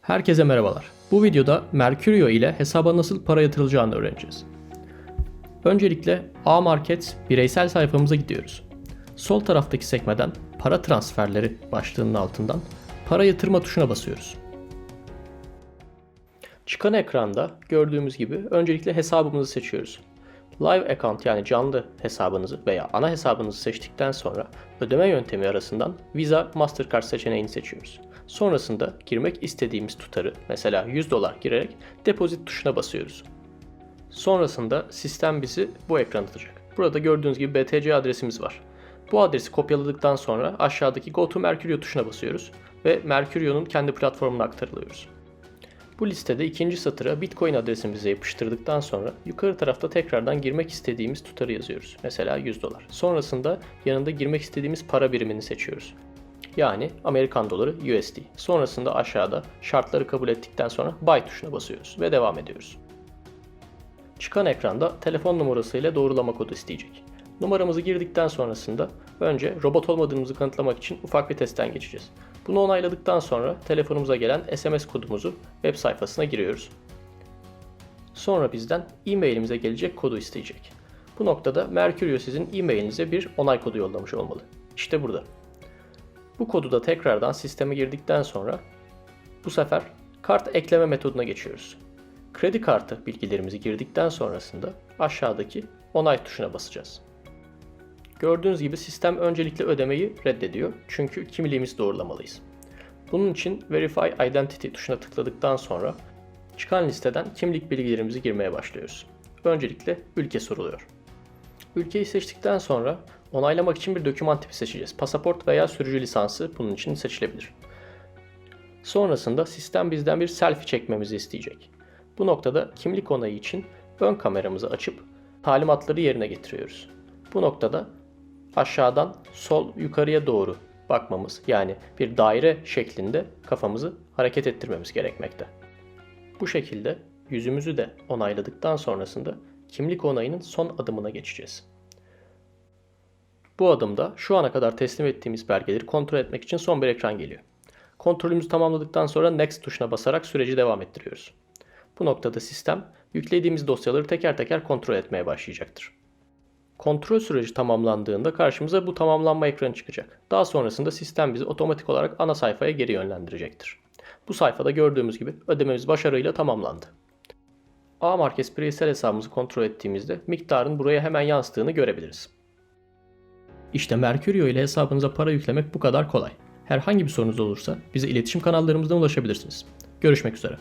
Herkese merhabalar. Bu videoda Mercurio ile hesaba nasıl para yatırılacağını öğreneceğiz. Öncelikle A-Market bireysel sayfamıza gidiyoruz. Sol taraftaki sekmeden para transferleri başlığının altından para yatırma tuşuna basıyoruz. Çıkan ekranda gördüğümüz gibi öncelikle hesabımızı seçiyoruz. Live account yani canlı hesabınızı veya ana hesabınızı seçtikten sonra ödeme yöntemi arasından Visa Mastercard seçeneğini seçiyoruz. Sonrasında girmek istediğimiz tutarı mesela 100 dolar girerek depozit tuşuna basıyoruz. Sonrasında sistem bizi bu ekrana atacak. Burada gördüğünüz gibi BTC adresimiz var. Bu adresi kopyaladıktan sonra aşağıdaki Go to Mercurio tuşuna basıyoruz ve Mercurio'nun kendi platformuna aktarılıyoruz. Bu listede ikinci satıra Bitcoin adresimizi yapıştırdıktan sonra yukarı tarafta tekrardan girmek istediğimiz tutarı yazıyoruz. Mesela 100 dolar. Sonrasında yanında girmek istediğimiz para birimini seçiyoruz. Yani Amerikan doları USD. Sonrasında aşağıda şartları kabul ettikten sonra Buy tuşuna basıyoruz ve devam ediyoruz. Çıkan ekranda telefon numarası ile doğrulama kodu isteyecek. Numaramızı girdikten sonrasında önce robot olmadığımızı kanıtlamak için ufak bir testten geçeceğiz. Bunu onayladıktan sonra telefonumuza gelen SMS kodumuzu web sayfasına giriyoruz. Sonra bizden e-mailimize gelecek kodu isteyecek. Bu noktada Mercurio sizin e-mailinize bir onay kodu yollamış olmalı. İşte burada. Bu kodu da tekrardan sisteme girdikten sonra bu sefer kart ekleme metoduna geçiyoruz. Kredi kartı bilgilerimizi girdikten sonrasında aşağıdaki onay tuşuna basacağız. Gördüğünüz gibi sistem öncelikle ödemeyi reddediyor çünkü kimliğimizi doğrulamalıyız. Bunun için Verify Identity tuşuna tıkladıktan sonra çıkan listeden kimlik bilgilerimizi girmeye başlıyoruz. Öncelikle ülke soruluyor. Ülkeyi seçtikten sonra onaylamak için bir doküman tipi seçeceğiz. Pasaport veya sürücü lisansı bunun için seçilebilir. Sonrasında sistem bizden bir selfie çekmemizi isteyecek. Bu noktada kimlik onayı için ön kameramızı açıp talimatları yerine getiriyoruz. Bu noktada aşağıdan sol yukarıya doğru bakmamız yani bir daire şeklinde kafamızı hareket ettirmemiz gerekmekte. Bu şekilde yüzümüzü de onayladıktan sonrasında kimlik onayının son adımına geçeceğiz. Bu adımda şu ana kadar teslim ettiğimiz belgeleri kontrol etmek için son bir ekran geliyor. Kontrolümüzü tamamladıktan sonra Next tuşuna basarak süreci devam ettiriyoruz. Bu noktada sistem yüklediğimiz dosyaları teker teker kontrol etmeye başlayacaktır. Kontrol süreci tamamlandığında karşımıza bu tamamlanma ekranı çıkacak. Daha sonrasında sistem bizi otomatik olarak ana sayfaya geri yönlendirecektir. Bu sayfada gördüğümüz gibi ödememiz başarıyla tamamlandı. A-Market bireysel hesabımızı kontrol ettiğimizde miktarın buraya hemen yansıdığını görebiliriz. İşte Mercurio ile hesabınıza para yüklemek bu kadar kolay. Herhangi bir sorunuz olursa bize iletişim kanallarımızdan ulaşabilirsiniz. Görüşmek üzere.